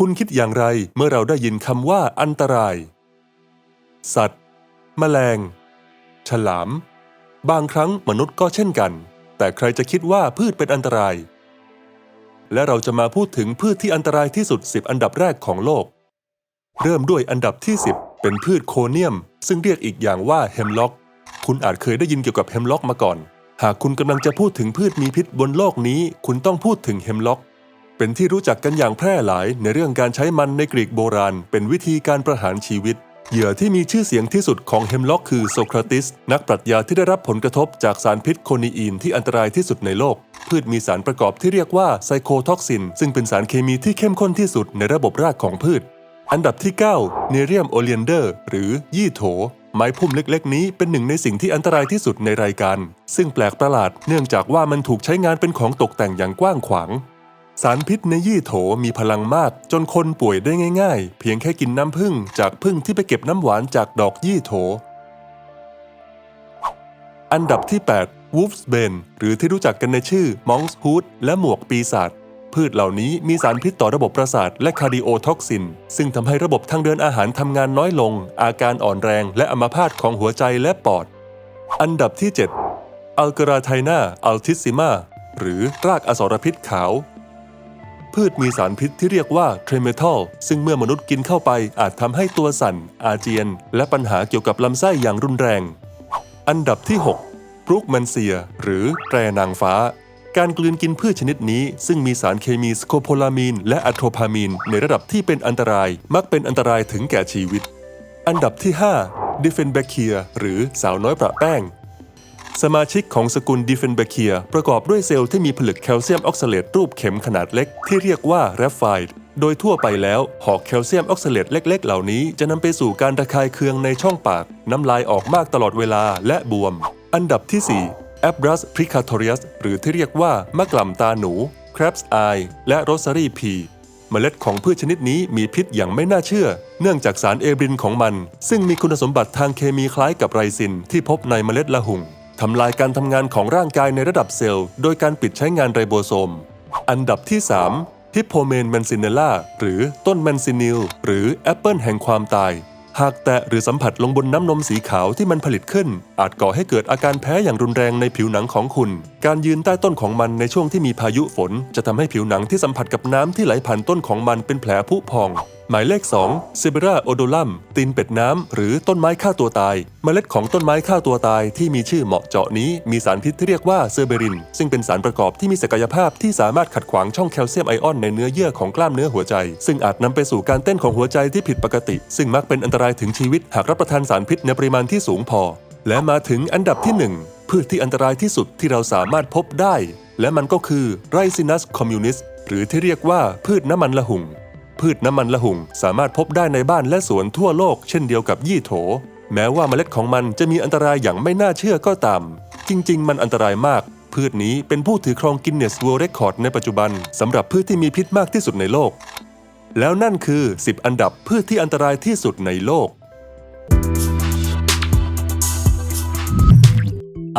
คุณคิดอย่างไรเมื่อเราได้ยินคำว่าอันตราย สัตว์ แมลง ฉลาม บางครั้งมนุษย์ก็เช่นกัน แต่ใครจะคิดว่าพืชเป็นอันตราย และเราจะมาพูดถึงพืชที่อันตรายที่สุด 10 อันดับแรกของโลก เริ่มด้วยอันดับที่ 10 เป็นพืชโคเนียม ซึ่งเรียกอีกอย่างว่าเฮมล็อก คุณอาจเคยได้ยินเกี่ยวกับเฮมล็อกมาก่อน หากคุณกำลังจะพูดถึงพืชมีพิษบนโลกนี้ คุณต้องพูดถึงเฮมล็อก เป็นที่รู้จักกันอย่างแพร่หลายในเรื่องการใช้มันในกรีกโบราณ เป็นวิธีการประหารชีวิต เหยื่อที่มีชื่อเสียงที่สุดของเฮมล็อกคือโซเคราติส นักปรัชญาที่ได้รับผลกระทบจากสารพิษโคนีอีนที่อันตรายที่สุดในโลก พืชมีสารประกอบที่เรียกว่าไซโคท็อกซิน ซึ่งเป็นสารเคมีที่เข้มข้นที่สุดในระบบรากของพืช อันดับที่9เนเรียมโอเลียนเดอร์ หรือยี่โถไม้พุ่มเล็กๆ นี้เป็นหนึ่งในสิ่งที่อันตรายที่สุดในรายการ ซึ่งแปลกประหลาดเนื่องจากว่ามันถูกใช้งานเป็นของตกแต่งอย่างกว้างขวาง สารพิษในยี่โถมีพลังมากจนคนป่วยได้ง่ายๆ เพียงแค่กินน้ำผึ้งจากผึ้งที่ไปเก็บน้ำหวานจากดอกยี่โถ อันดับที่ 8 Wolf's Bane หรือที่รู้จักกันในชื่อ Monk's Hood และหมวกปีศาจพืชเหล่านี้มีสารพิษต่อระบบประสาทและคาร์ดิโอท็อกซิน ซึ่งทำให้ระบบทางเดินอาหารทำงานน้อยลง อาการอ่อนแรงและอัมพาตของหัวใจและปอด อันดับที่ 7อัลกราไทนาอัลทิสซิมาหรือรากอสรพิษขาว พืชมีสารพิษที่เรียกว่าเทรเมทอลซึ่งเมื่อมนุษย์กินเข้าไปอาจทำให้ตัวสั่น อาเจียน และปัญหาเกี่ยวกับลำไส้อย่างรุนแรง อันดับที่6บรูกแมนเซีย หรือแตรนางฟ้า การกลืนกินพืชชนิดนี้ ซึ่งมีสารเคมีสโคโพลามีน และอะโทรพามีน ในระดับที่เป็นอันตรายมักเป็นอันตรายถึงแก่ชีวิต อันดับที่ 5ดิเฟนเบคเคียหรือสาวน้อยประแป้ง สมาชิกของสกุลดิเฟนเบเคียประกอบด้วยเซลล์ที่มีผลึกแคลเซียมออกซาเลตรูปเข็มขนาดเล็กที่เรียกว่าแรฟไฟด์โดยทั่วไปแล้ว หอกแคลเซียมออกซาเลตเล็ก ๆ เหล่านี้จะนำไปสู่การระคายเคืองในช่องปาก น้ำลายออกมากตลอดเวลาและบวม อันดับที่ 4 a b r a s precatorius หรือที่เรียกว่ามะกล่ำตาหนู crab's eye และ rosary pea เมล็ดของพืชชนิดนี้มีพิษอย่างไม่น่าเชื่อ เนื่องจากสารเอบรินของมัน ซึ่งมีคุณสมบัติทางเคมีคล้ายกับไรซินที่พบในเมล็ดละหุ่ง ทำลายการทำงานของร่างกายในระดับเซลล์ โดยการปิดใช้งานไรโบโซม อันดับที่ 3 ฮิปโปเมนแมนซินเนล่าหรือต้นแมนซินิลหรือแอปเปิลแห่งความตาย หากแตะหรือสัมผัสลงบนน้ำนมสีขาวที่มันผลิตขึ้น อาจก่อให้เกิดอาการแพ้อย่างรุนแรงในผิวหนังของคุณ การยืนใต้ต้นของมันในช่วงที่มีพายุฝน จะทำให้ผิวหนังที่สัมผัสกับน้ำที่ไหลผ่านต้นของมันเป็นแผลผุพอง หมายเลข2ซิเบราโอโดลัมตีนเป็ดน้ำ หรือต้นไม้ฆ่าตัวตาย เมล็ดของต้นไม้ฆ่าตัวตายที่มีชื่อเหมาะเจาะนี้มีสารพิษที่เรียกว่าเซอร์เบริน ซึ่งเป็นสารประกอบที่มีศักยภาพที่สามารถขัดขวางช่องแคลเซียมไอออนในเนื้อเยื่อของกล้ามเนื้อหัวใจ ซึ่งอาจนำไปสู่การเต้นของหัวใจที่ผิดปกติ ซึ่งมักเป็นอันตรายถึงชีวิตหากรับประทานสารพิษในปริมาณที่สูงพอ และมาถึงอันดับที่หนึ่งพืชที่อันตรายที่สุดที่เราสามารถพบได้ และมันก็คือไรซินัสคอมมิวนิสหรือที่เรียกว่าพืชน้ำมันละหุ่ง พืชน้ำมันละหุ่งสามารถพบได้ในบ้านและสวนทั่วโลกเช่นเดียวกับยี่โถ แม้ว่าเมล็ดของมันจะมีอันตรายอย่างไม่น่าเชื่อก็ตาม จริง ๆ มันอันตรายมาก พืชนี้เป็นผู้ถือครองกินเนส World Record ในปัจจุบันสำหรับพืชที่มีพิษมากที่สุดในโลก แล้วนั่นคือ 10 อันดับพืชที่อันตรายที่สุดในโลก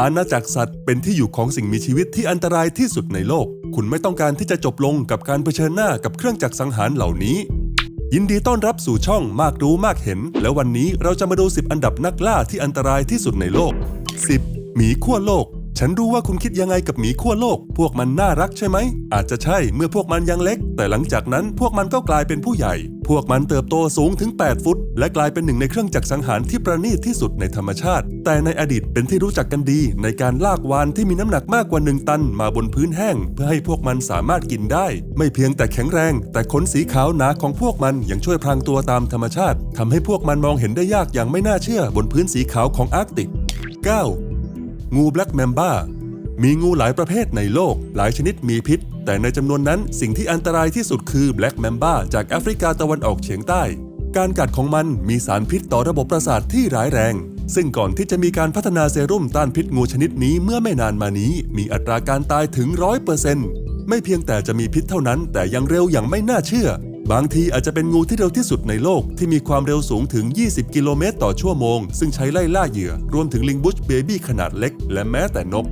อาณาจักรสัตว์เป็นที่อยู่ของสิ่งมีชีวิตที่อันตรายที่สุดในโลก คุณไม่ต้องการที่จะจบลงกับการเผชิญหน้ากับเครื่องจักรสังหารเหล่านี้ ยินดีต้อนรับสู่ช่องมากรู้มากเห็น แล้ววันนี้เราจะมาดู 10 อันดับนักล่าที่อันตรายที่สุดในโลก 10. หมีขั้วโลก ฉันรู้ว่าคุณคิดยังไงกับหมีขั้วโลก พวกมันน่ารักใช่ไหม อาจจะใช่เมื่อพวกมันยังเล็ก แต่หลังจากนั้นพวกมันก็กลายเป็นผู้ใหญ่ พวกมันเติบโตสูงถึง 8 ฟุต และกลายเป็นหนึ่งในเครื่องจักรสังหารที่ประณีตที่สุดในธรรมชาติ แต่ในอดีตเป็นที่รู้จักกันดี ในการลากวานที่มีน้ำหนักมากกว่า 1 ตัน มาบนพื้นแห้ง เพื่อให้พวกมันสามารถกินได้ ไม่เพียงแต่แข็งแรง แต่ขนสีขาวหนาของพวกมันยังช่วยพรางตัวตามธรรมชาติทำให้พวกมันมองเห็นได้ยากอย่างไม่น่าเชื่อบนพื้นสีขาวของอาร์กติก 9. งูแบล็กแมมบ้ามีงูหลายประเภทในโลก หลายชนิดมีพิษ แต่ในจำนวนนั้นสิ่งที่อันตรายที่สุดคือแบล็กแมมบ้าจากแอฟริกาตะวันออกเฉียงใต้ การกัดของมันมีสารพิษต่อระบบประสาทที่ร้ายแรง ซึ่งก่อนที่จะมีการพัฒนาเซรุ่มต้านพิษงูชนิดนี้เมื่อไม่นานมานี้ มีอัตราการตายถึงร้อยเปอร์เซ็นต์ไม่เพียงแต่จะมีพิษเท่านั้น แต่ยังเร็วอย่างไม่น่าเชื่อ บางทีอาจจะเป็นงูที่เร็วที่สุดในโลกที่มีความเร็วสูงถึง 20 กิโลเมตรต่อชั่วโมง ซึ่งใช้ไล่ล่าเหยื่อ รวมถึงลิงบุชเบบี้ขนาดเล็ก และแม้แต่นก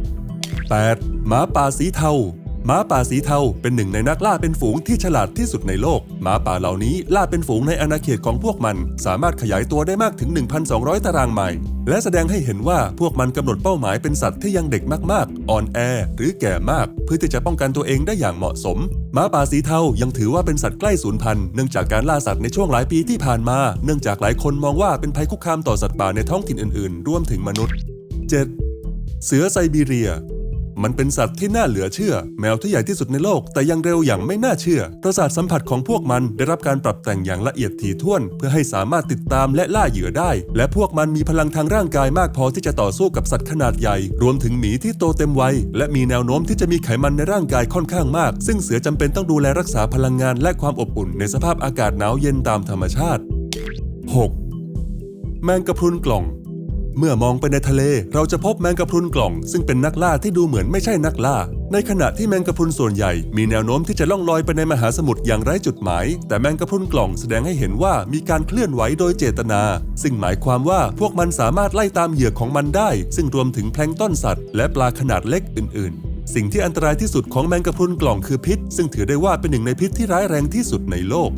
8. หมาป่าสีเทา ม้าป่าสีเทาเป็นหนึ่งในนักล่าเป็นฝูงที่ฉลาดที่สุดในโลกม้าป่าเหล่านี้ล่าเป็นฝูงในอาณาเขตของพวกมัน สามารถขยายตัวได้มากถึง 1,200 ตารางไมล์และแสดงให้เห็นว่าพวกมันกำหนดเป้าหมายเป็นสัตว์ที่ยังเด็กมากๆ อ่อนแอ หรือแก่มาก เพื่อที่จะป้องกันตัวเองได้อย่างเหมาะสมม้าป่าสีเทายังถือว่าเป็นสัตว์ใกล้สูญพันธุ์เนื่องจากการล่าสัตว์ในช่วงหลายปีที่ผ่านมา เนื่องจากหลายคนมองว่าเป็นภัยคุกคามต่อสัตว์ป่าในท้องถิ่นอื่นๆ รวมถึงมนุษย์ 7. เสือไซบีเรีย มันเป็นสัตว์ที่น่าเหลือเชื่อ แมวที่ใหญ่ที่สุดในโลก แต่ยังเร็วอย่างไม่น่าเชื่อ ประสาทสัมผัสของพวกมันได้รับการปรับแต่งอย่างละเอียดถี่ถ้วน เพื่อให้สามารถติดตามและล่าเหยื่อได้ และพวกมันมีพลังทางร่างกายมากพอที่จะต่อสู้กับสัตว์ขนาดใหญ่ รวมถึงหมีที่โตเต็มวัยและมีแนวโน้มที่จะมีไขมันในร่างกายค่อนข้างมาก ซึ่งเสือจำเป็นต้องดูแลรักษาพลังงานและความอบอุ่นในสภาพอากาศหนาวเย็นตามธรรมชาติ 6. แมงกะพรุนกล่อง เมื่อมองไปในทะเล เราจะพบแมงกะพรุนกล่อง ซึ่งเป็นนักล่าที่ดูเหมือนไม่ใช่นักล่า ในขณะที่แมงกะพรุนส่วนใหญ่ มีแนวโน้มที่จะล่องลอยไปในมหาสมุทรอย่างไร้จุดหมาย แต่แมงกะพรุนกล่องแสดงให้เห็นว่ามีการเคลื่อนไหวโดยเจตนา ซึ่งหมายความว่าพวกมันสามารถไล่ตามเหยื่อของมันได้ ซึ่งรวมถึงแพลงต้นสัตว์และปลาขนาดเล็กอื่น ๆสิ่งที่อันตรายที่สุดของแมงกะพรุนกล่องคือพิษ ซึ่งถือได้ว่าเป็นหนึ่งในพิษที่ร้ายแรงที่สุดในโลก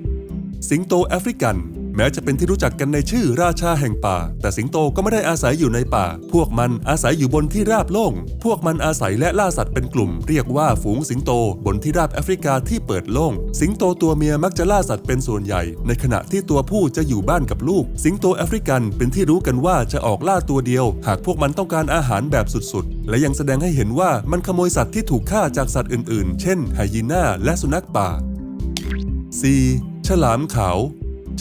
5. สิงโตแอฟริกัน แม้จะเป็นที่รู้จักกันในชื่อราชาแห่งป่า แต่สิงโตก็ไม่ได้อาศัยอยู่ในป่า พวกมันอาศัยอยู่บนที่ราบโล่ง พวกมันอาศัยและล่าสัตว์เป็นกลุ่ม เรียกว่าฝูงสิงโต บนที่ราบแอฟริกาที่เปิดโล่ง สิงโตตัวเมียมักจะล่าสัตว์เป็นส่วนใหญ่ ในขณะที่ตัวผู้จะอยู่บ้านกับลูก สิงโตแอฟริกันเป็นที่รู้กันว่าจะออกล่าตัวเดียว หากพวกมันต้องการอาหารแบบสุดๆ และยังแสดงให้เห็นว่ามันขโมยสัตว์ที่ถูกฆ่าจากสัตว์อื่นๆ เช่นไฮยีน่าและสุนัขป่า 4. ฉลามขาว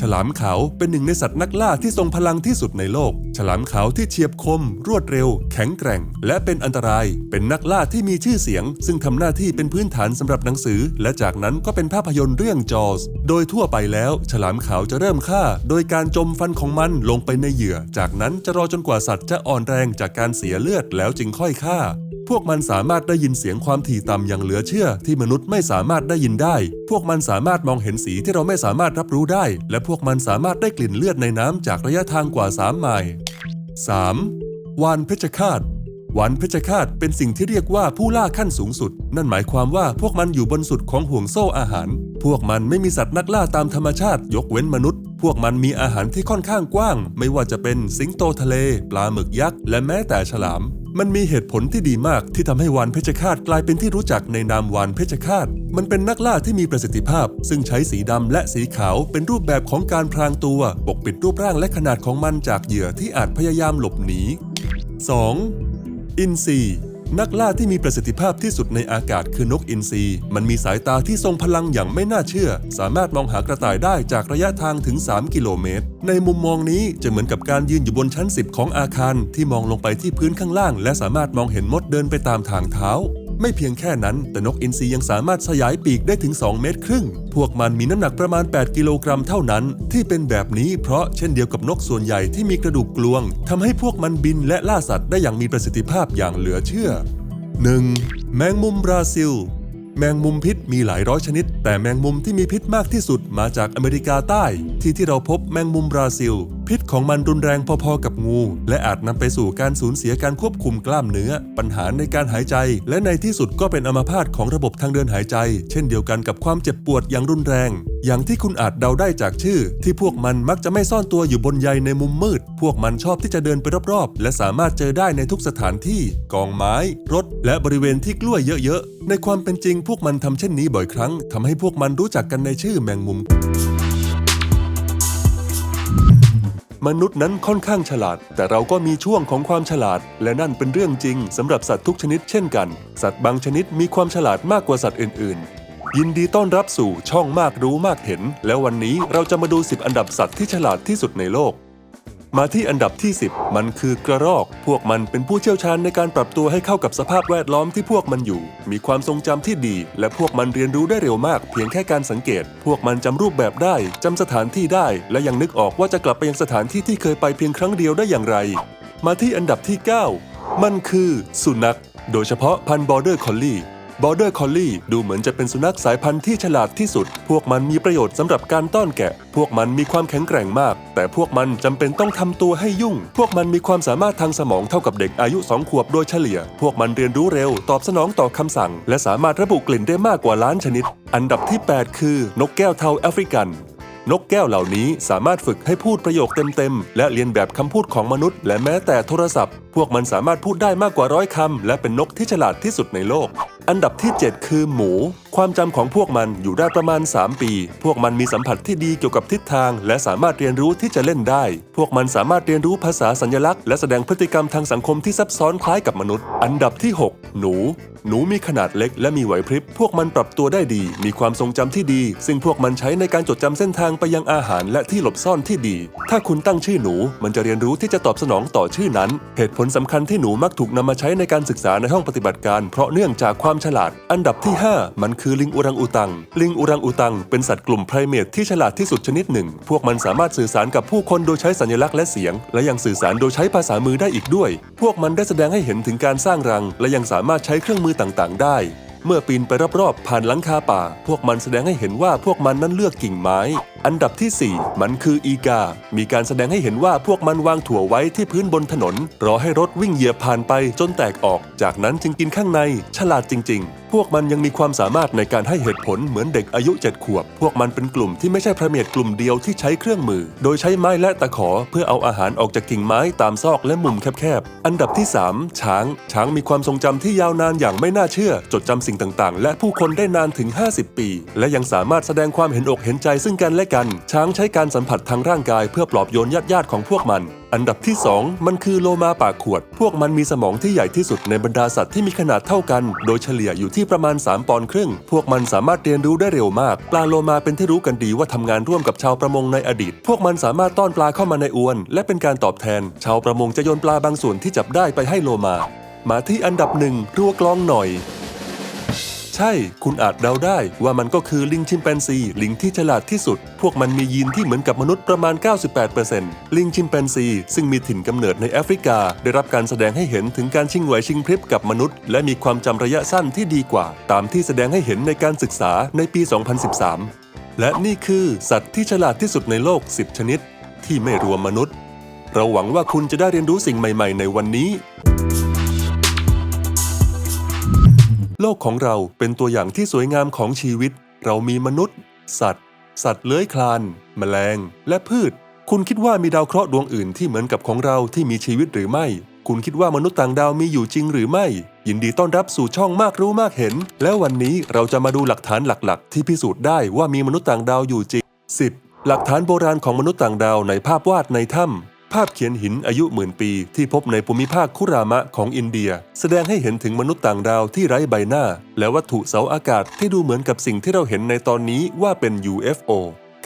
ฉลามขาวเป็นหนึ่งในสัตว์นักล่าที่ทรงพลังที่สุดในโลก ฉลามขาวที่เฉียบคม รวดเร็ว แข็งแกร่ง และเป็นอันตราย เป็นนักล่าที่มีชื่อเสียง ซึ่งทำหน้าที่เป็นพื้นฐานสำหรับหนังสือ และจากนั้นก็เป็นภาพยนตร์เรื่องจอสโดยทั่วไปแล้ว ฉลามขาวจะเริ่มฆ่า โดยการจมฟันของมันลงไปในเหยื่อ จากนั้นจะรอจนกว่าสัตว์จะอ่อนแรงจากการเสียเลือดแล้วจึงค่อยฆ่า พวกมันสามารถได้ยินเสียงความถี่ต่ำอย่างเหลือเชื่อที่มนุษย์ไม่สามารถได้ยินได้ พวกมันสามารถมองเห็นสีที่เราไม่สามารถรับรู้ได้ และพวกมันสามารถได้กลิ่นเลือดในน้ำจากระยะทางกว่า 3 ไมล์ 3. วานเพชฌฆาตวานเพชฌฆาตเป็นสิ่งที่เรียกว่าผู้ล่าขั้นสูงสุด นั่นหมายความว่าพวกมันอยู่บนสุดของห่วงโซ่อาหาร พวกมันไม่มีสัตว์นักล่าตามธรรมชาติ ยกเว้นมนุษย์ พวกมันมีอาหารที่ค่อนข้างกว้าง ไม่ว่าจะเป็นสิงโตทะเล ปลาหมึกยักษ์ และแม้แต่ฉลาม มันมีเหตุผลที่ดีมากที่ทำให้วานเพชฌฆาตกลายเป็นที่รู้จักในนามวานเพชฌฆาต มันเป็นนักล่าที่มีประสิทธิภาพ ซึ่งใช้สีดำและสีขาวเป็นรูปแบบของการพรางตัว ปกปิดรูปร่างและขนาดของมันจากเหยื่อที่อาจพยายามหลบหนี 2. อินซี นักล่าที่มีประสิทธิภาพที่สุดในอากาศคือนกอินทรี มันมีสายตาที่ทรงพลังอย่างไม่น่าเชื่อ สามารถมองหากระต่ายได้จากระยะทางถึง 3 กิโลเมตร ในมุมมองนี้จะเหมือนกับการยืนอยู่บนชั้น 10 ของอาคารที่มองลงไปที่พื้นข้างล่าง และสามารถมองเห็นมดเดินไปตามทางเท้า ไม่เพียงแค่นั้น แต่นกอินทรียังสามารถขยายปีกได้ถึง 2 เมตรครึ่ง พวกมันมีน้ำหนักประมาณ 8 กิโลกรัมเท่านั้น ที่เป็นแบบนี้เพราะเช่นเดียวกับนกส่วนใหญ่ที่มีกระดูกกลวงทำให้พวกมันบินและล่าสัตว์ได้อย่างมีประสิทธิภาพอย่างเหลือเชื่อ 1. แมงมุมบราซิลแมงมุมพิษมีหลายร้อยชนิด แต่แมงมุมที่มีพิษมากที่สุดมาจากอเมริกาใต้ ที่ที่เราพบแมงมุมบราซิล พิษของมันรุนแรงพอๆกับงู และอาจนำไปสู่การสูญเสียการควบคุมกล้ามเนื้อ ปัญหาในการหายใจ และในที่สุดก็เป็นอัมพาตของระบบทางเดินหายใจ เช่นเดียวกันกับความเจ็บปวดอย่างรุนแรง อย่างที่คุณอาจเดาได้จากชื่อ ที่พวกมันมักจะไม่ซ่อนตัวอยู่บนใยในมุมมืด พวกมันชอบที่จะเดินไปรอบๆ และสามารถเจอได้ในทุกสถานที่ กองไม้ รถ และบริเวณที่กล้วยเยอะๆ ในความเป็นจริงพวกมันทำเช่นนี้บ่อยครั้งทำให้พวกมันรู้จักกันในชื่อแมงมุม มนุษย์นั้นค่อนข้างฉลาด แต่เราก็มีช่วงของความฉลาด และนั่นเป็นเรื่องจริงสำหรับสัตว์ทุกชนิดเช่นกัน สัตว์บางชนิดมีความฉลาดมากกว่าสัตว์อื่น ๆ ยินดีต้อนรับสู่ช่องมากรู้มากเห็น แล้ววันนี้เราจะมาดู 10 อันดับสัตว์ที่ฉลาดที่สุดในโลก มาที่อันดับที่ 10 มันคือกระรอก พวกมันเป็นผู้เชี่ยวชาญในการปรับตัวให้เข้ากับสภาพแวดล้อมที่พวกมันอยู่ มีความทรงจำที่ดี และพวกมันเรียนรู้ได้เร็วมาก เพียงแค่การสังเกต พวกมันจำรูปแบบได้จำสถานที่ได้ และยังนึกออกว่าจะกลับไปยังสถานที่ที่เคยไปเพียงครั้งเดียวได้อย่างไร มาที่อันดับที่ 9 มันคือ สุนัข โดยเฉพาะพันธุ์บอร์เดอร์คอลลี่ Border Collie ดูเหมือนจะเป็นสุนัขสายพันธุ์ที่ฉลาดที่สุด พวกมันมีประโยชน์สำหรับการต้อนแกะ พวกมันมีความแข็งแกร่งมาก แต่พวกมันจำเป็นต้องทำตัวให้ยุ่ง พวกมันมีความสามารถทางสมองเท่ากับเด็กอายุ 2 ขวบโดยเฉลี่ย พวกมันเรียนรู้เร็ว ตอบสนองต่อคำสั่ง และสามารถระบุกลิ่นได้มากกว่าล้านชนิด อันดับที่ 8 คือ นกแก้วเทาแอฟริกันนกแก้วเหล่านี้สามารถฝึกให้พูดประโยคเต็มๆ และเรียนแบบคำพูดของมนุษย์ และแม้แต่โทรศัพท์ พวกมันสามารถพูดได้มากกว่าร้อยคำและเป็นนกที่ฉลาดที่สุดในโลก อันดับที่ 7 คือหมู ความจำของพวกมันอยู่ได้ประมาณ 3 ปี พวกมันมีสัมผัสที่ดีเกี่ยวกับทิศทาง และสามารถเรียนรู้ที่จะเล่นได้ พวกมันสามารถเรียนรู้ภาษาสัญลักษณ์และแสดงพฤติกรรมทางสังคมที่ซับซ้อนคล้ายกับมนุษย์ อันดับที่ 6 หนูหนูมีขนาดเล็กและมีไหวพริบ พวกมันปรับตัวได้ดี มีความทรงจำที่ดี ซึ่งพวกมันใช้ในการจดจำเส้นทางไปยังอาหารและที่หลบซ่อนที่ดี ถ้าคุณตั้งชื่อหนู มันจะเรียนรู้ที่จะตอบสนองต่อชื่อนั้น เหตุผลสำคัญที่หนูมักถูกนำมาใช้ในการศึกษาในห้องปฏิบัติการ เพราะเนื่องจากความฉลาด อันดับที่ 5 มันคือลิงอุรังอุตัง ลิงอุรังอุตัง เป็นสัตว์กลุ่มไพรเมทที่ฉลาดที่สุดชนิดหนึ่ง พวกมันสามารถสื่อสารกับผู้คนโดยใช้สัญลักษณ์และเสียง และยังสื่อสารโดยใช้ภาษามือได้อีกด้วย พวกมันได้แสดงให้เห็นถึงการสร้างรัง และยังสามารถใช้เครื่องมือต่างๆ ได้เมื่อปีนไปรอบๆ ผ่านหลังคาป่า พวกมันแสดงให้เห็นว่าพวกมันนั้นเลือกกิ่งไม้อันดับที่ 4 มันคืออีกา มีการแสดงให้เห็นว่าพวกมันวางถั่วไว้ที่พื้นบนถนน รอให้รถวิ่งเหยียบผ่านไปจนแตกออก จากนั้นจึงกินข้างใน ฉลาดจริง ๆ พวกมันยังมีความสามารถในการให้เหตุผลเหมือนเด็กอายุ 7 ขวบ พวกมันเป็นกลุ่มที่ไม่ใช่พระเมียดกลุ่มเดียวที่ใช้เครื่องมือ โดยใช้ไม้และตะขอเพื่อเอาอาหารออกจากกิ่งไม้ตามซอกและมุมแคบๆ อันดับที่ 3 ช้าง ช้างมีความทรงจำที่ยาวนานอย่างไม่น่าเชื่อ จดจำสิ่งต่างๆ และผู้คนได้นานถึง 50 ปี และยังสามารถแสดงความเห็นอกเห็นใจซึ่งกันและกัน ช้างใช้การสัมผัสทางร่างกายเพื่อปลอบโยนญาติๆของพวกมัน อันดับที่ 2 มันคือโลมาปากขวด พวกมันมีสมองที่ใหญ่ที่สุดในบรรดาสัตว์ที่มีขนาดเท่ากัน โดยเฉลี่ยอยู่ที่ประมาณ 3 ปอนด์ครึ่ง พวกมันสามารถเรียนรู้ได้เร็วมาก ปลาโลมาเป็นที่รู้กันดีว่าทำงานร่วมกับชาวประมงในอดีต พวกมันสามารถต้อนปลาเข้ามาในอวน และเป็นการตอบแทน ชาวประมงจะโยนปลาบางส่วนที่จับได้ไปให้โลมา มาที่อันดับหนึ่งรัวกลองหน่อย ใช่ คุณอาจเดาได้ว่ามันก็คือลิงชิมแปนซี ลิงที่ฉลาดที่สุด พวกมันมียีนที่เหมือนกับมนุษย์ประมาณ 98%ลิงชิมแปนซี ซึ่งมีถิ่นกำเนิดในแอฟริกา ได้รับการแสดงให้เห็นถึงการชิงไหวชิงพริบกับมนุษย์ และมีความจำระยะสั้นที่ดีกว่า ตามที่แสดงให้เห็นในการศึกษาในปี 2013 และนี่คือสัตว์ที่ฉลาดที่สุดในโลก 10 ชนิด ที่ไม่รวมมนุษย์ เราหวังว่าคุณจะได้เรียนรู้สิ่งใหม่ ๆ ในวันนี้ โลกของเราเป็นตัวอย่างที่สวยงามของชีวิต เรามีมนุษย์ สัตว์ สัตว์เลื้อยคลาน แมลง และพืช คุณคิดว่ามีดาวเคราะห์ดวงอื่นที่เหมือนกับของเราที่มีชีวิตหรือไม่ คุณคิดว่ามนุษย์ต่างดาวมีอยู่จริงหรือไม่ ยินดีต้อนรับสู่ช่องมากรู้มากเห็น แล้ววันนี้เราจะมาดูหลักฐานหลักๆ ที่พิสูจน์ได้ว่ามีมนุษย์ต่างดาวอยู่จริง 10. หลักฐานโบราณของมนุษย์ต่างดาวในภาพวาดในถ้ำ ภาพเขียนหินอายุหมื่นปี ที่พบในภูมิภาคคุรามะของอินเดีย แสดงให้เห็นถึงมนุษย์ต่างดาวที่ไร้ใบหน้า และวัตถุเสาอากาศที่ดูเหมือนกับสิ่งที่เราเห็นในตอนนี้ว่าเป็น UFO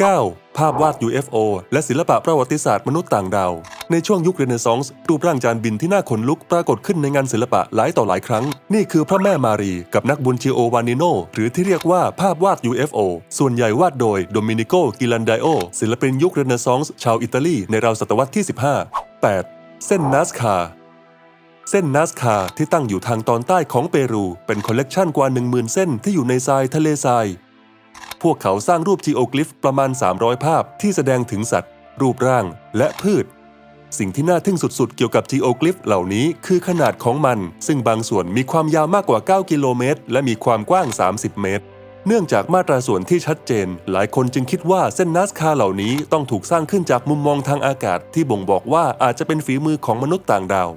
9. ภาพวาด UFO และศิลปะประวัติศาสตร์มนุษย์ต่างดาว ในช่วงยุคเรเนซองส์รูปร่างจานบินที่น่าขนลุกปรากฏขึ้นในงานศิลปะหลายต่อหลายครั้ง นี่คือพระแม่มารีกับนักบุญจิโอวานิโน หรือที่เรียกว่าภาพวาด UFO ส่วนใหญ่วาดโดยโดมินิโกกิลันไดโอศิลปินยุคเรเนซองส์ชาวอิตาลีในราวศตวรรษที่ 15 8. เส้นนัสคาเส้นนัสคาที่ตั้งอยู่ทางตอนใต้ของเปรู เป็นคอลเลกชันกว่า 10,000 เส้นที่อยู่ในทรายทะเลทราย พวกเขาสร้างรูปจีโอกลิฟประมาณ 300 ภาพที่แสดงถึงสัตว์ รูปร่าง และพืช สิ่งที่น่าทึ่งสุดๆ เกี่ยวกับจีโอกลิฟเหล่านี้คือขนาดของมัน ซึ่งบางส่วนมีความยาวมากกว่า 9 กิโลเมตร และมีความกว้าง 30 เมตร เนื่องจากมาตราส่วนที่ชัดเจน หลายคนจึงคิดว่าเส้นนัสคาเหล่านี้ต้องถูกสร้างขึ้นจากมุมมองทางอากาศที่บ่งบอกว่าอาจจะเป็นฝีมือของมนุษย์ต่างดาว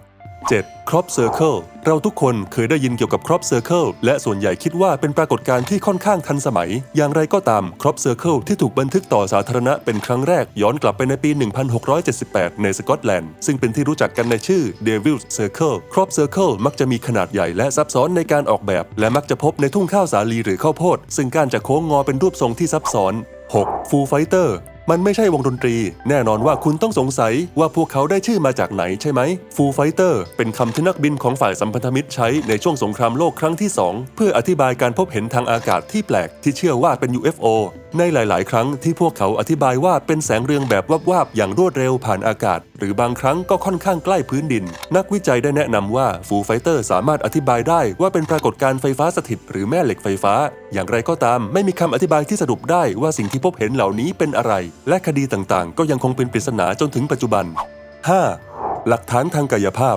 7. Crop Circle เราทุกคนเคยได้ยินเกี่ยวกับ Crop Circle และส่วนใหญ่คิดว่าเป็นปรากฏการณ์ที่ค่อนข้างทันสมัย อย่างไรก็ตาม Crop Circle ที่ถูกบันทึกต่อสาธารณะเป็นครั้งแรกย้อนกลับไปในปี 1678 ในสกอตแลนด์ ซึ่งเป็นที่รู้จักกันในชื่อ Devil's Circle Crop Circle มักจะมีขนาดใหญ่และซับซ้อนในการออกแบบ และมักจะพบในทุ่งข้าวสาลีหรือข้าวโพดซึ่งกานจะโค้งงอเป็นรูปทรงที่ซับซ้อน 6. Foo Fighter มันไม่ใช่วงดนตรี แน่นอนว่าคุณต้องสงสัยว่าพวกเขาได้ชื่อมาจากไหนใช่ไหม Foo Fighter เป็นคำที่นักบินของฝ่ายสัมพันธมิตรใช้ในช่วงสงครามโลกครั้งที่ 2 เพื่ออธิบายการพบเห็นทางอากาศที่แปลกที่เชื่อว่าเป็น UFO ในหลาย ๆ ครั้งที่พวกเขาอธิบายว่าเป็นแสงเรืองแบบวาบๆอย่างรวดเร็วผ่านอากาศ หรือบางครั้งก็ค่อนข้างใกล้พื้นดิน นักวิจัยได้แนะนำว่าฟูไฟเตอร์สามารถอธิบายได้ว่าเป็นปรากฏการณ์ไฟฟ้าสถิต หรือแม่เหล็กไฟฟ้า อย่างไรก็ตามไม่มีคำอธิบายที่สรุปได้ว่าสิ่งที่พบเห็นเหล่านี้เป็นอะไรและคดีต่างๆ ก็ยังคงเป็นปริศนาจนถึงปัจจุบัน 5. หลักฐานทางกายภาพ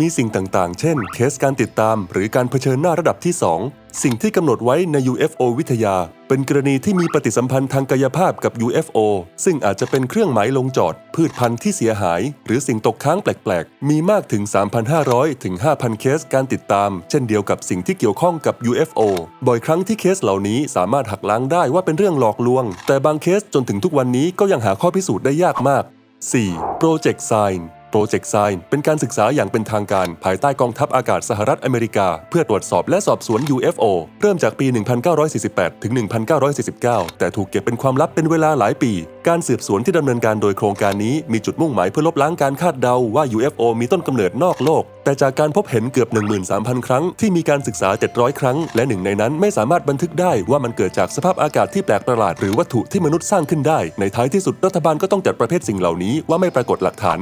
มีสิ่งต่างๆ เช่น เคสการติดตามหรือการเผชิญหน้าระดับที่ 2 สิ่งที่กำหนดไว้ใน UFO วิทยา เป็นกรณีที่มีปฏิสัมพันธ์ทางกายภาพกับ UFO ซึ่งอาจจะเป็นเครื่องหมายลงจอด พืชพันธุ์ที่เสียหาย หรือสิ่งตกค้างแปลกๆ มีมากถึง 3,500 ถึง 5,000 เคสการติดตาม เช่นเดียวกับสิ่งที่เกี่ยวข้องกับ UFO บ่อยครั้งที่เคสเหล่านี้สามารถหักล้างได้ว่าเป็นเรื่องหลอกลวง แต่บางเคสจนถึงทุกวันนี้ก็ยังหาข้อพิสูจน์ได้ยากมาก 4. Project Sign Project Sign เป็นการศึกษาอย่างเป็นทางการ ภายใต้กองทัพอากาศสหรัฐอเมริกา เพื่อตรวจสอบและสอบสวน UFO เริ่มจากปี 1948 ถึง 1949 แต่ถูกเก็บเป็นความลับเป็นเวลาหลายปี การสืบสวนที่ดำเนินการโดยโครงการนี้มีจุดมุ่งหมายเพื่อลบล้างการคาดเดาว่า UFO มีต้นกำเนิดนอกโลก แต่จากการพบเห็นเกือบ 13,000 ครั้งที่มีการศึกษา 700 ครั้ง และหนึ่งในนั้นไม่สามารถบันทึกได้ว่ามันเกิดจากสภาพอากาศที่แปลกประหลาดหรือวัตถุที่มนุษย์สร้างขึ้นได้ ในท้ายที่สุดรัฐบาลก็ต้องจัดประเภทสิ่งเหล่านี้ว่าไม่ปรากฏหลักฐาน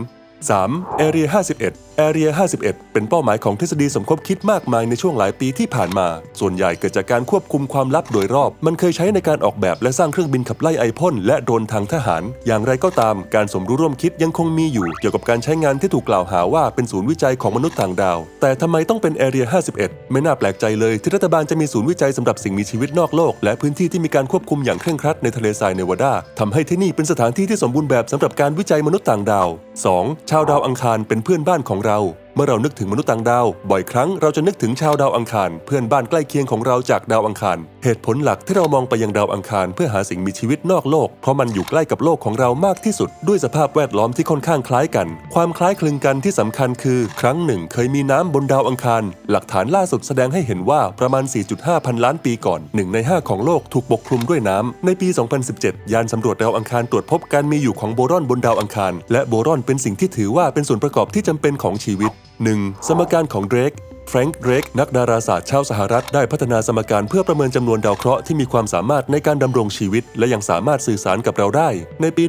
3. Area 51 Area 51 เป็นเป้าหมายของทฤษฎีสมคบคิดมากมายในช่วงหลายปีที่ผ่านมา ส่วนใหญ่เกิดจากการควบคุมความลับโดยรอบ มันเคยใช้ในการออกแบบและสร้างเครื่องบินขับไล่ไอพ่นและโดรนทางทหาร อย่างไรก็ตาม การสมรู้ร่วมคิดยังคงมีอยู่ เกี่ยวกับการใช้งานที่ถูกกล่าวหาว่าเป็นศูนย์วิจัยของมนุษย์ต่างดาว แต่ทำไมต้องเป็น Area 51 ไม่น่าแปลกใจเลยที่รัฐบาลจะมีศูนย์วิจัยสำหรับสิ่งมีชีวิตนอกโลก และพื้นที่ที่มีการควบคุมอย่างเคร่งครัดในทะเลทรายเนวาดาทำให้ที่นี่เป็นสถานที่ที่สมบูรณ์แบบสำหรับการวิจัยมนุษย์ต่างดาว 2. ชาวดาวอังคารเป็นเพื่อนบ้านของเราเมื่อเรานึกถึงมนุษย์ต่างดาว บ่อยครั้งเราจะนึกถึงชาวดาวอังคาร เพื่อนบ้านใกล้เคียงของเราจากดาวอังคาร เหตุผลหลักที่เรามองไปยังดาวอังคาร เพื่อหาสิ่งมีชีวิตนอกโลก เพราะมันอยู่ใกล้กับโลกของเรามากที่สุด ด้วยสภาพแวดล้อมที่ค่อนข้างคล้ายกัน ความคล้ายคลึงกันที่สำคัญคือ ครั้งหนึ่ง เคยมีน้ำบนดาวอังคาร หลักฐานล่าสุดแสดงให้เห็นว่าประมาณ 4.5 พันล้านปีก่อนหนึ่งใน5 ของโลกถูกปกคลุมด้วยน้ำในปี 2017 ยานสำรวจดาวอังคารตรวจพบการมีอยู่ของโบรอนบนดาวอังคาร และโบรอนเป็นสิ่งที่ถือว่าเป็นส่วนประกอบที่จำเป็นของชีวิต 1. สมการของเดรก แฟรงค์เดรกนักดาราศาสตร์ชาวสหรัฐได้พัฒนาสมการเพื่อประเมินจำนวนดาวเคราะห์ที่มีความสามารถในการดำรงชีวิต และยังสามารถสื่อสารกับเราได้ ในปี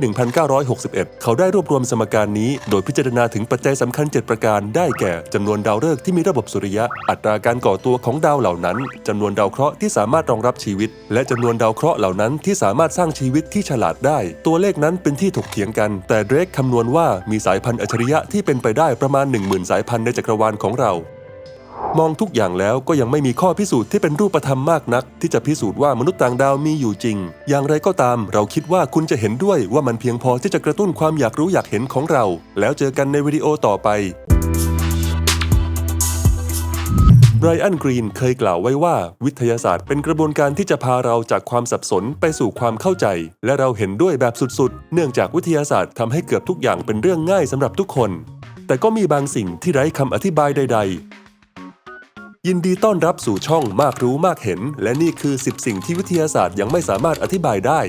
1961 เขาได้รวบรวมสมการนี้ โดยพิจารณาถึงปัจจัยสำคัญ 7 ประการ ได้แก่จำนวนดาวฤกษ์ที่มีระบบสุริยะ อัตราการก่อตัวของดาวเหล่านั้นจำนวนดาวเคราะห์ที่สามารถรองรับชีวิต และจำนวนดาวเคราะห์เหล่านั้นที่สามารถสร้างชีวิตที่ฉลาดได้ ตัวเลขนั้นเป็นที่ถกเถียงกัน แต่เดรกคำนวณว่ามีสายพันธุ์อัจฉริยะที่เป็นไปได้ประมาณ 10,000 สายพันธุ์ในจักรวาลของเรา มองทุกอย่างแล้วก็ยังไม่มีข้อพิสูจน์ที่เป็นรูปธรรมมากนัก ที่จะพิสูจน์ว่ามนุษย์ต่างดาวมีอยู่จริง อย่างไรก็ตาม เราคิดว่าคุณจะเห็นด้วยว่ามันเพียงพอที่จะกระตุ้นความอยากรู้อยากเห็นของเรา แล้วเจอกันในวิดีโอต่อไปไบรอันกรีนเคยกล่าวไว้ว่า วิทยาศาสตร์เป็นกระบวนการที่จะพาเราจากความสับสนไปสู่ความเข้าใจ และเราเห็นด้วยแบบสุดๆ เนื่องจากวิทยาศาสตร์ทำให้เกือบทุกอย่างเป็นเรื่องง่ายสำหรับทุกคน แต่ก็มีบางสิ่งที่ไร้คำอธิบายใด ๆ ยินดีต้อนรับสู่ช่องมากรู้มากเห็น และนี่คือ 10 สิ่งที่วิทยาศาสตร์ยังไม่สามารถอธิบายได้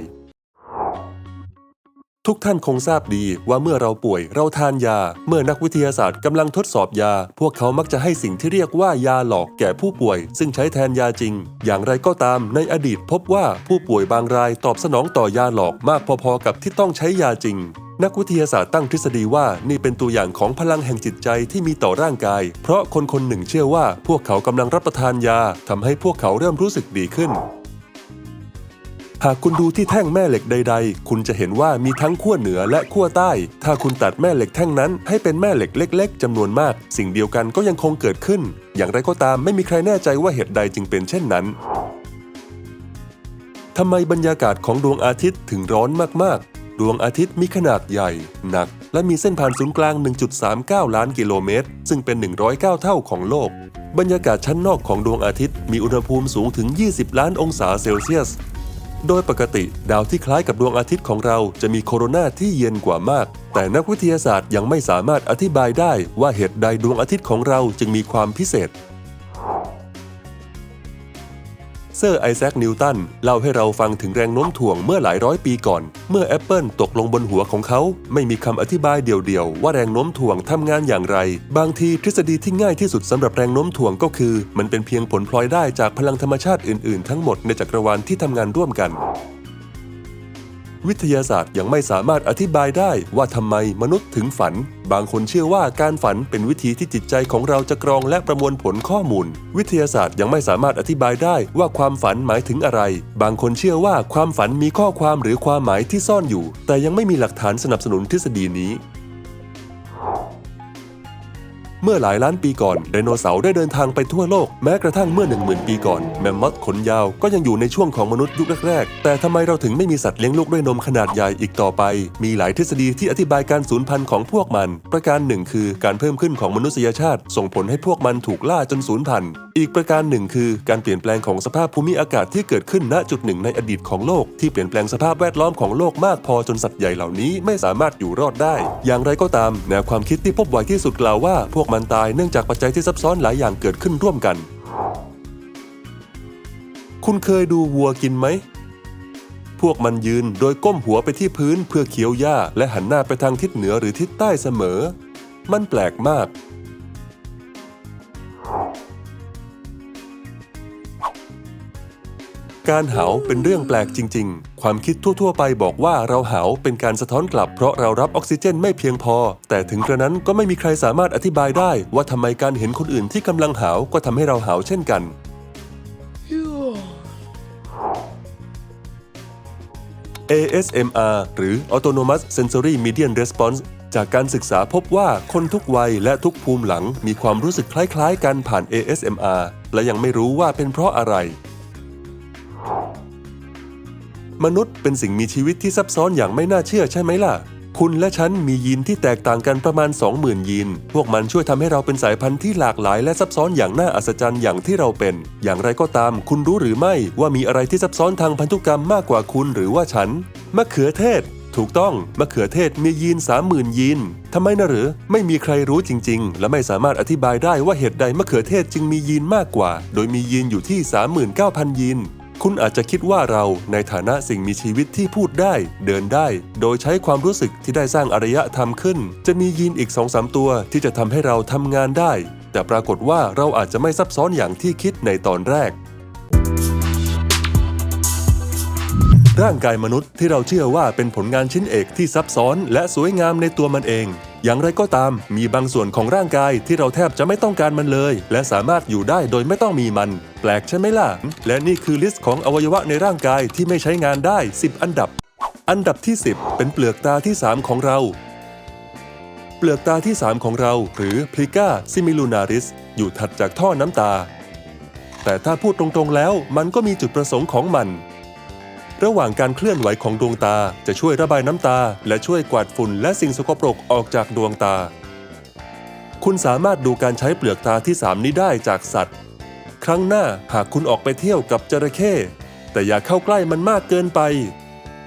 ทุกท่านคงทราบดีว่าเมื่อเราป่วยเราทานยา เมื่อนักวิทยาศาสตร์กำลังทดสอบยา พวกเขามักจะให้สิ่งที่เรียกว่ายาหลอกแก่ผู้ป่วย ซึ่งใช้แทนยาจริง อย่างไรก็ตามในอดีตพบว่าผู้ป่วยบางรายตอบสนองต่อยาหลอกมากพอๆกับที่ต้องใช้ยาจริง นักวิทยาศาสตร์ตั้งทฤษฎีว่านี่เป็นตัวอย่างของพลังแห่งจิตใจที่มีต่อร่างกาย เพราะคนคนหนึ่งเชื่อว่าพวกเขากำลังรับประทานยาทำให้พวกเขาเริ่มรู้สึกดีขึ้น หากคุณดูที่แท่งแม่เหล็กใด ๆ คุณจะเห็นว่ามีทั้งขั้วเหนือและขั้วใต้ ถ้าคุณตัดแม่เหล็กแท่งนั้นให้เป็นแม่เหล็กเล็ก ๆจำนวนมาก สิ่งเดียวกันก็ยังคงเกิดขึ้น อย่างไรก็ตามไม่มีใครแน่ใจว่าเหตุใดจึงเป็นเช่นนั้นทำไมบรรยากาศของดวงอาทิตย์ถึงร้อนมากๆ ดวงอาทิตย์มีขนาดใหญ่ หนัก และมีเส้นผ่านศูนย์กลาง 1.39 ล้านกิโลเมตร ซึ่งเป็น 109 เท่าของโลก บรรยากาศชั้นนอกของดวงอาทิตย์มีอุณหภูมิสูงถึง 20 ล้านองศาเซลเซียส โดยปกติดาวที่คล้ายกับดวงอาทิตย์ของเราจะมีโคโรนาที่เย็นกว่ามาก แต่นักวิทยาศาสตร์ยังไม่สามารถอธิบายได้ว่าเหตุใดดวงอาทิตย์ของเราจึงมีความพิเศษ ซอร์ไอแซคนิวตันเล่าให้เราฟังถึงแรงโน้มถ่วงเมื่อหลายร้อยปีก่อน เมื่อแอปเปิลตกลงบนหัวของเขา ไม่มีคำอธิบายเดี่ยวๆ ว่าแรงโน้มถ่วงทำงานอย่างไร บางทีทฤษฎีที่ง่ายที่สุดสำหรับแรงโน้มถ่วงก็คือ มันเป็นเพียงผลพลอยได้จากพลังธรรมชาติอื่นๆ ทั้งหมดในจักรวาลที่ทำงานร่วมกัน วิทยาศาสตร์ยังไม่สามารถอธิบายได้ว่าทำไมมนุษย์ถึงฝัน บางคนเชื่อว่าการฝันเป็นวิธีที่จิตใจของเราจะกรองและประมวลผลข้อมูล วิทยาศาสตร์ยังไม่สามารถอธิบายได้ว่าความฝันหมายถึงอะไร บางคนเชื่อว่าความฝันมีข้อความหรือความหมายที่ซ่อนอยู่ แต่ยังไม่มีหลักฐานสนับสนุนทฤษฎีนี้ เมื่อหลายล้านปีก่อนไดโนเสาร์ได้เดินทางไปทั่วโลกแม้กระทั่งเมื่อ 10,000 ปีก่อนแมมมอธขนยาวก็ยังอยู่ในช่วงของมนุษย์ยุคแรกๆ แต่ทำไมเราถึงไม่มีสัตว์เลี้ยงลูกด้วยนมขนาดใหญ่อีกต่อไป มีหลายทฤษฎีที่อธิบายการสูญพันธุ์ของพวกมัน ประการหนึ่งคือการเพิ่มขึ้นของมนุษยชาติ ส่งผลให้พวกมันถูกล่าจนสูญพันธุ์อีกประการหนึ่งคือการเปลี่ยนแปลงของสภาพภูมิอากาศที่เกิดขึ้นณจุดหนึ่งในอดีตของโลก ที่เปลี่ยนแปลงสภาพแวดล้อมของโลกมากพอจนสัตว์ใหญ่เหล่านี้ไม่สามารถอยู่รอดได้ อย่างไรก็ตาม แนวความคิดที่พบบ่อยที่สุดกล่าวว่าพวกมันตายเนื่องจากปัจจัยที่ซับซ้อนหลายอย่างเกิดขึ้นร่วมกัน คุณเคยดูวัวกินไหม พวกมันยืนโดยก้มหัวไปที่พื้นเพื่อเคี้ยวหญ้าและหันหน้าไปทางทิศเหนือหรือทิศใต้เสมอ มันแปลกมาก การหาวเป็นเรื่องแปลกจริง ๆ ความคิดทั่ว ๆ ไปบอกว่าเราหาวเป็นการสะท้อนกลับเพราะเรารับออกซิเจนไม่เพียงพอ แต่ถึงกระนั้นก็ไม่มีใครสามารถอธิบายได้ ว่าทำไมการเห็นคนอื่นที่กำลังหาวก็ทำให้เราหาวเช่นกัน ASMR หรือ Autonomous Sensory Median Response จากการศึกษาพบว่าคนทุกวัยและทุกภูมิหลังมีความรู้สึกคล้าย ๆ กันผ่าน ASMR และยังไม่รู้ว่าเป็นเพราะอะไร มนุษย์เป็นสิ่งมีชีวิตที่ซับซ้อนอย่างไม่น่าเชื่อใช่ไหมล่ะ คุณและฉันมียีนที่แตกต่างกันประมาณ 20,000 ยีน พวกมันช่วยทำให้เราเป็นสายพันธุ์ที่หลากหลายและซับซ้อนอย่างน่าอัศจรรย์อย่างที่เราเป็น อย่างไรก็ตาม คุณรู้หรือไม่ว่ามีอะไรที่ซับซ้อนทางพันธุกรรมมากกว่าคุณหรือว่าฉัน มะเขือเทศถูกต้องมะเขือเทศมียีน30,000 ยีนทำไมนะหรือ ไม่มีใครรู้จริง ๆ และไม่สามารถอธิบายได้ว่าเหตุใดมะเขือเทศจึงมียีนมากกว่า โดยมียีนอยู่ที่ 39,000 ยีน คุณอาจจะคิดว่าเราในฐานะสิ่งมีชีวิตที่พูดได้ เดินได้ โดยใช้ความรู้สึกที่ได้สร้างอารยธรรมขึ้น จะมียีนอีก 2-3 ตัวที่จะทำให้เราทำงานได้ แต่ปรากฏว่าเราอาจจะไม่ซับซ้อนอย่างที่คิดในตอนแรก ร่างกายมนุษย์ที่เราเชื่อว่าเป็นผลงานชิ้นเอกที่ซับซ้อนและสวยงามในตัวมันเอง อย่างไรก็ตาม มีบางส่วนของร่างกายที่เราแทบจะไม่ต้องการมันเลย และสามารถอยู่ได้โดยไม่ต้องมีมัน แปลกใช่ไหมล่ะ และนี่คือลิสต์ของอวัยวะในร่างกายที่ไม่ใช้งานได้ 10 อันดับ อันดับที่ 10 เป็นเปลือกตาที่ 3 ของเรา เปลือกตาที่ 3 ของเรา หรือ Plica similunaris อยู่ถัดจากท่อน้ำตา แต่ถ้าพูดตรงๆแล้ว มันก็มีจุดประสงค์ของมัน ระหว่างการเคลื่อนไหวของดวงตาจะช่วยระบายน้ำตา และช่วยกวาดฝุ่นและสิ่งสกปรกออกจากดวงตา คุณสามารถดูการใช้เปลือกตาที่ 3 นี้ได้จากสัตว์ ครั้งหน้าหากคุณออกไปเที่ยวกับจระเข้แต่อย่าเข้าใกล้มันมากเกินไป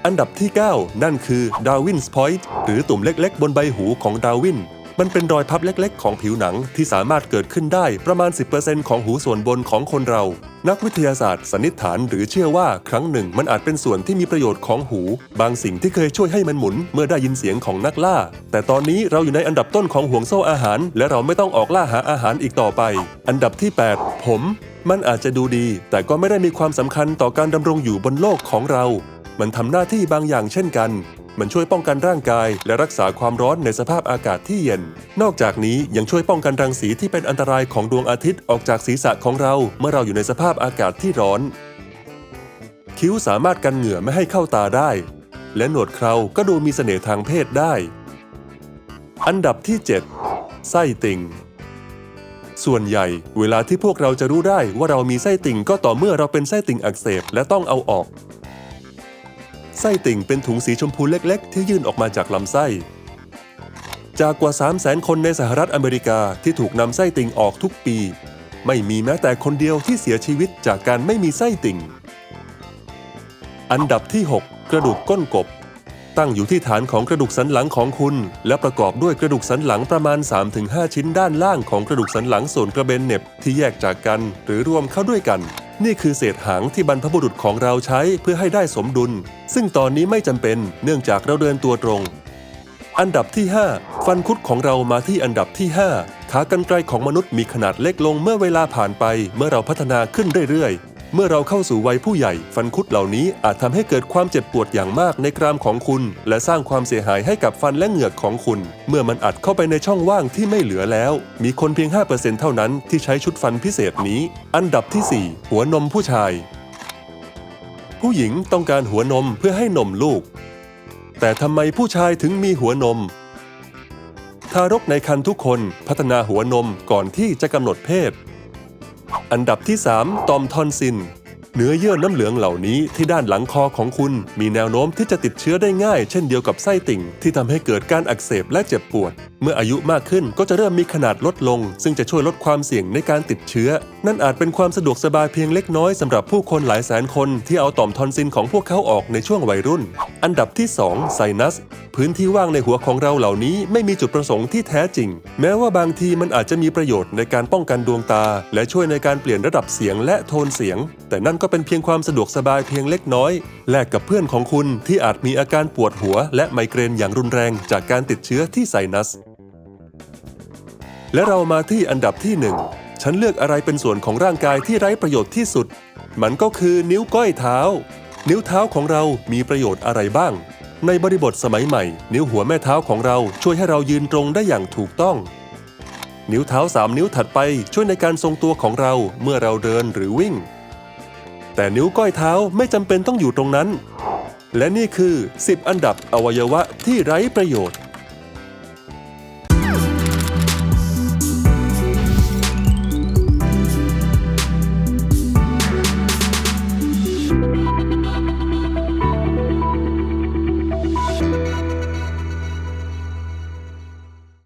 อันดับที่ 9 นั่นคือดาวินส์พอยต์หรือตุ่มเล็กๆ บนใบหูของดาวิน มันเป็นรอยพับเล็กๆ ของผิวหนังที่สามารถเกิดขึ้นได้ประมาณ 10%ของหูส่วนบนของคนเรา นักวิทยาศาสตร์สันนิษฐานหรือเชื่อว่าครั้งหนึ่งมันอาจเป็นส่วนที่มีประโยชน์ของหู บางสิ่งที่เคยช่วยให้มันหมุนเมื่อได้ยินเสียงของนักล่า แต่ตอนนี้เราอยู่ในอันดับต้นของห่วงโซ่อาหาร และเราไม่ต้องออกล่าหาอาหารอีกต่อไป อันดับที่ 8 ผม มันอาจจะดูดี แต่ก็ไม่ได้มีความสำคัญต่อการดำรงอยู่บนโลกของเรา มันทำหน้าที่บางอย่างเช่นกัน มันช่วยป้องกันร่างกาย และรักษาความร้อนในสภาพอากาศที่เย็น นอกจากนี้ยังช่วยป้องกันรังสีที่เป็นอันตรายของดวงอาทิตย์ออกจากศีรษะของเรา เมื่อเราอยู่ในสภาพอากาศที่ร้อน คิ้วสามารถกันเหงื่อไม่ให้เข้าตาได้ และหนวดเคราก็ดูมีเสน่ห์ทางเพศได้ อันดับที่ 7 ไส้ติ่งส่วนใหญ่ เวลาที่พวกเราจะรู้ได้ว่าเรามีไส้ติ่งก็ต่อเมื่อเราเป็นไส้ติ่งอักเสบและต้องเอาออก ไส้ติ่งเป็นถุงสีชมพูเล็กๆ ที่ยื่นออกมาจากลำไส้ จากกว่า 3 0 0แสนคนในสหรัฐอเมริกาที่ถูกนำไส้ติ่งออกทุกปี ไม่มีแม้แต่คนเดียวที่เสียชีวิตจากการไม่มีไส้ติ่ง อันดับที่ 6 กระดูกก้นกบ ตั้งอยู่ที่ฐานของกระดูกสันหลังของคุณ และประกอบด้วยกระดูกสันหลังประมาณ 3-5 ชิ้นด้านล่างของกระดูกสันหลังส่วนกระเบนเน็บที่แยกจากกันหรือรวมเข้าด้วยกัน นี่คือเศษหางที่บรรพบุรุษของเราใช้เพื่อให้ได้สมดุล ซึ่งตอนนี้ไม่จำเป็นเนื่องจากเราเดินตัวตรง อันดับที่ 5 ฟันคุดของเรามาที่อันดับที่ 5 ขากรรไกรของมนุษย์มีขนาดเล็กลงเมื่อเวลาผ่านไป เมื่อเราพัฒนาขึ้นเรื่อยๆ เมื่อเราเข้าสู่วัยผู้ใหญ่ ฟันคุดเหล่านี้อาจทำให้เกิดความเจ็บปวดอย่างมากในกรามของคุณ และสร้างความเสียหายให้กับฟันและเหงือกของคุณ เมื่อมันอัดเข้าไปในช่องว่างที่ไม่เหลือแล้ว มีคนเพียง 5%เท่านั้นที่ใช้ชุดฟันพิเศษนี้ อันดับที่ 4 หัวนมผู้ชาย ผู้หญิงต้องการหัวนมเพื่อให้นมลูก แต่ทำไมผู้ชายถึงมีหัวนมทารกในครรภ์ทุกคนพัฒนาหัวนมก่อนที่จะกำหนดเพศ อันดับที่ 3 ตอมทอนซิน เนื้อเยื่อน้ำเหลืองเหล่านี้ที่ด้านหลังคอของคุณ มีแนวโน้มที่จะติดเชื้อได้ง่าย เช่นเดียวกับไส้ติ่ง ที่ทำให้เกิดการอักเสบและเจ็บปวด เมื่ออายุมากขึ้นก็จะเริ่มมีขนาดลดลง ซึ่งจะช่วยลดความเสี่ยงในการติดเชื้อ นั่นอาจเป็นความสะดวกสบายเพียงเล็กน้อยสำหรับผู้คนหลายแสนคนที่เอาต่อมทอนซินของพวกเขาออกในช่วงวัยรุ่น อันดับที่2ไซนัสพื้นที่ว่างในหัวของเราเหล่านี้ไม่มีจุดประสงค์ที่แท้จริง แม้ว่าบางทีมันอาจจะมีประโยชน์ในการป้องกันดวงตา และช่วยในการเปลี่ยนระดับเสียงและโทนเสียง แต่นั่นก็ก็เป็นเพียงความสะดวกสบายเพียงเล็กน้อย แลกกับเพื่อนของคุณที่อาจมีอาการปวดหัว และไมเกรนอย่างรุนแรงจากการติดเชื้อที่ไซนัส และเรามาที่อันดับที่หนึ่งฉันเลือกอะไรเป็นส่วนของร่างกายที่ไร้ประโยชน์ที่สุด มันก็คือนิ้วก้อยเท้า นิ้วเท้าของเรามีประโยชน์อะไรบ้าง ในบริบทสมัยใหม่ นิ้วหัวแม่เท้าของเราช่วยให้เรายืนตรงได้อย่างถูกต้องนิ้วเท้า 3 นิ้วถัดไปช่วยในการทรงตัวของเราเมื่อเราเดินหรือวิ่ง แต่นิ้วก้อยเท้าไม่จำเป็นต้องอยู่ตรงนั้น และนี่คือ 10 อันดับอวัยวะที่ไร้ประโยชน์